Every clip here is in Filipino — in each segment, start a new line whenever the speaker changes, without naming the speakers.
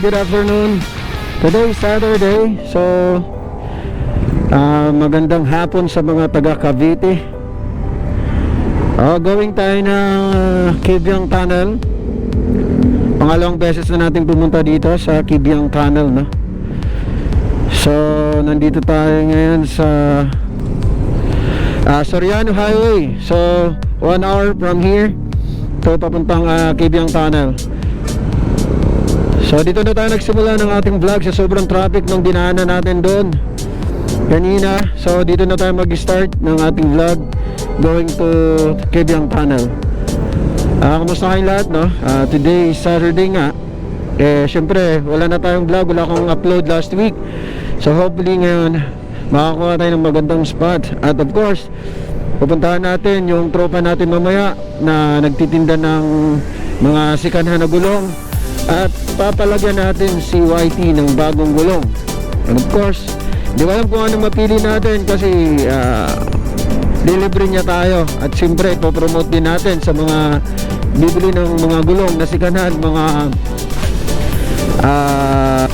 good afternoon. Today is Saturday, so ah, magandang hapon sa mga taga Cavite. Oh, going tayo ng uh, Kibyang Tunnel. Pangalawang beses na natin pumunta dito sa Kibyang Tunnel, no? So, nandito tayo ngayon sa ah, Soriano Highway. So, one hour from here to papuntang uh, Kibyang Tunnel. So dito na tayo nagsimula ng ating vlog sa sobrang traffic nung dinaanan natin doon kanina. So dito na tayo mag-start ng ating vlog going to Kebyang Tunnel. Ah, kumusta kayong lahat, no? Ah, today is Saturday nga. Eh, syempre, wala na tayong vlog, wala akong upload last week. So hopefully ngayon, makakuha tayo ng magandang spot. At of course, pupuntahan natin yung tropa natin mamaya na nagtitinda ng mga sikanhan na gulong at papalagyan natin si YT ng bagong gulong. And of course di ko alam kung ano mapili natin kasi ah, delivery niya tayo. At siyempre ipopromote din natin sa mga bibili ng mga gulong na sikanhan mga ah,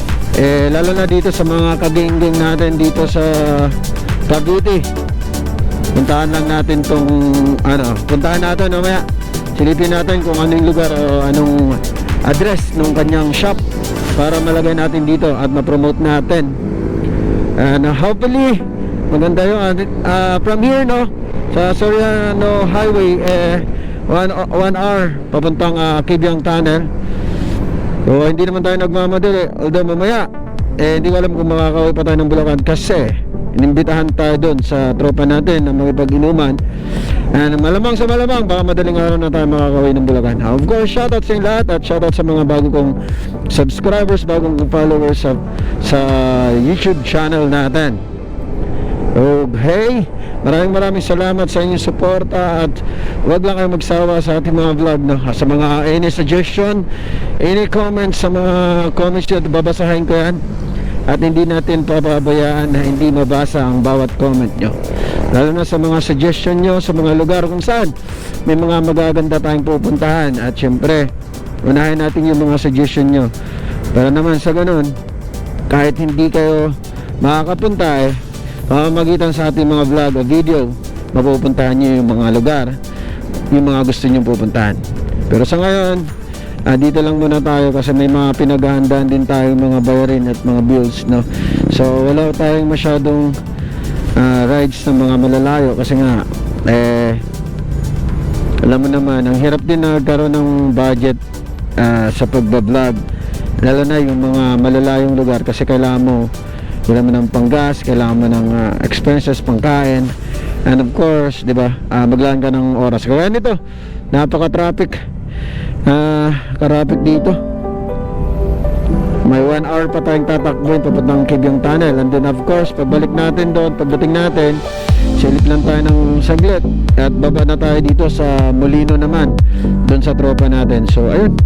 eh, lalo na dito sa mga kagingging natin dito sa Cavite. Puntahan lang natin tong ano puntahan natin mamaya. Silipin natin kung anong lugar o anong address ng kanyang shop para malagay natin dito at ma-promote natin. And uh, hopefully maganda yung uh, from here no? Sa Soriano Highway eh one, one hour papuntang uh, Kibyang Tunnel. So hindi naman tayo nagmamadali. Although mamaya eh hindi ko alam kung makakaway pa tayo ng Bulacan kasi inimbitahan tayo doon sa tropa natin na makipag-inuman and malamang sa malamang baka madaling araw na tayo makakaway ng Bulacan. Of course shoutout sa lahat at shoutout sa mga bago kong subscribers bagong followers sa, sa YouTube channel natin. Okay, maraming maraming salamat sa inyong suporta at wag lang kayong magsawa sa ating mga vlog no? sa mga any suggestion, any comments sa mga comments nyo, babasahin ko yan at hindi natin papabayaan na hindi mabasa ang bawat comment nyo. Lalo na sa mga suggestion nyo sa mga lugar kung saan may mga magaganda tayong pupuntahan. At syempre unahin natin yung mga suggestion nyo. Para naman sa ganun kahit hindi kayo makakapunta eh pamamagitan sa ating mga vlog o video mapupuntahan nyo yung mga lugar yung mga gusto nyo pupuntahan. Pero sa ngayon ah, dito lang muna tayo kasi may mga pinaghahandaan din tayong mga bayarin at mga bills no? So wala tayong masyadong ah, rides ng mga malalayo kasi nga eh alam mo naman ang hirap din na nagkaroon ng budget ah, sa pagbablog. Lalo na yung mga malalayong lugar kasi kailangan mo kailangan mo ng panggas kailangan mo ng ah, expenses pangkain. And of course di ba ah, maglaan ka ng oras. Kaya nito napaka traffic ah karapit dito. May 1 hour pa tayong tatakbuhin papuntang Kibyong Tunnel. And then of course pagbalik natin doon pagdating natin silip lang tayo ng saglit at baba na tayo dito sa Molino naman doon sa tropa natin. So ayun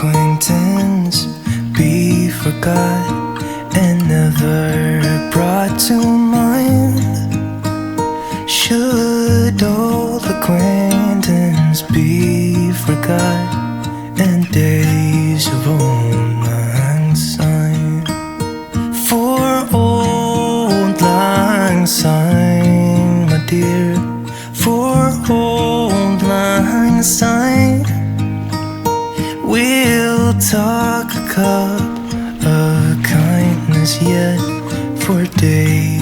acquaintance be forgot and never brought to mind? Should old acquaintance be forgot and days of old lang syne? For old lang syne, my dear, for old lang syne. Talk a cup of kindness yet for
days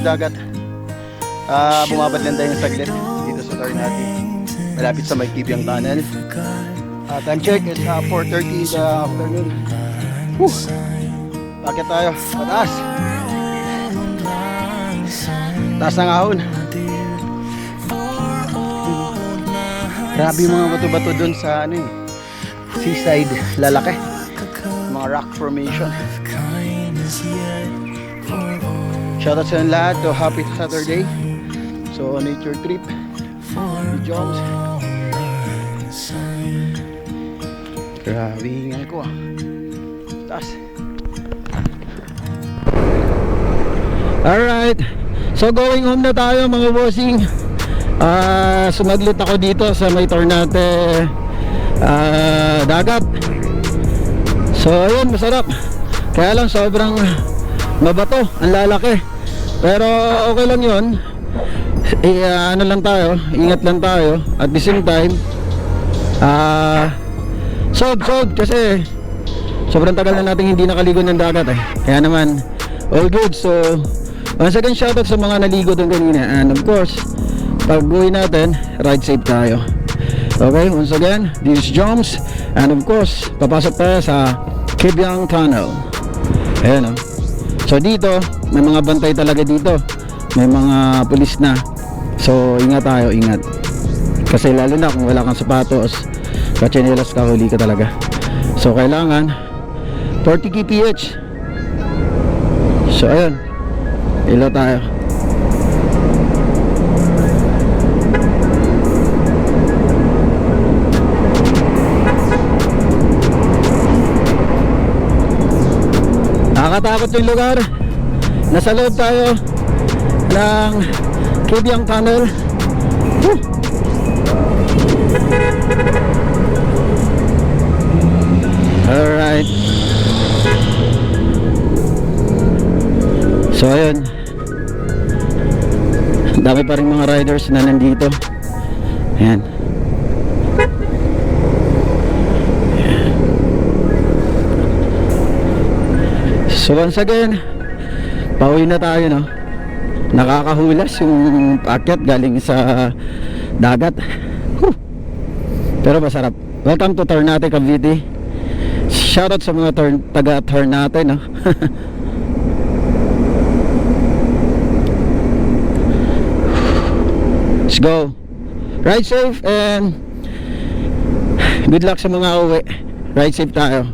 ng dagat. Ah, bumabad lang tayo saglit dito sa Tornati. Malapit sa may Kibyang Tunnel. Ah, time check, it's uh, 4.30 in the afternoon. Uh, bakit tayo? Pataas! Taas ng ahon. Grabe yung mga bato-bato dun sa ano eh. Seaside, lalaki. Mga rock formation. Shoutout sa lahat to happy Saturday. So, nature trip.
Syne.
Grabe, ingay ko ah. Taas.
Alright. So going home na tayo mga bossing. Ah, sumaglit ako dito sa may Tornate ah, dagat. So ayun, masarap. Kaya lang sobrang mabato, ang lalaki. Pero okay lang 'yon. Eh, ah, ano lang tayo, ingat lang tayo. At the same time, ah, sob, sob, kasi sobrang tagal na natin hindi nakaligo ng dagat eh. Kaya naman, all good. So, once again, shoutout sa mga naligo doon kanina. And of course, pag uwi natin, ride safe tayo. Okay, once again, this is Joms. And of course, papasok tayo sa Kibyang Tunnel. Ayan o. So dito, may mga bantay talaga dito. May mga pulis na. So ingat tayo, ingat. Kasi lalo na kung wala kang sapatos, kachinelas ka, huli ka talaga. So kailangan 40 kph. So ayun. Ilo tayo. Nakakatakot yung lugar. Nasa loob tayo ng Kibyang Tunnel. Woo! Alright. So ayun. Dami pa rin mga riders na nandito. Ayan. So once again, pauwi na tayo no. Nakakahulas yung packet galing sa dagat. Whew. Pero masarap. Welcome to Ternate Cavite. Shoutout sa mga turn, taga Ternate no. Let's go. Ride safe and good luck sa mga uwi. Ride safe tayo.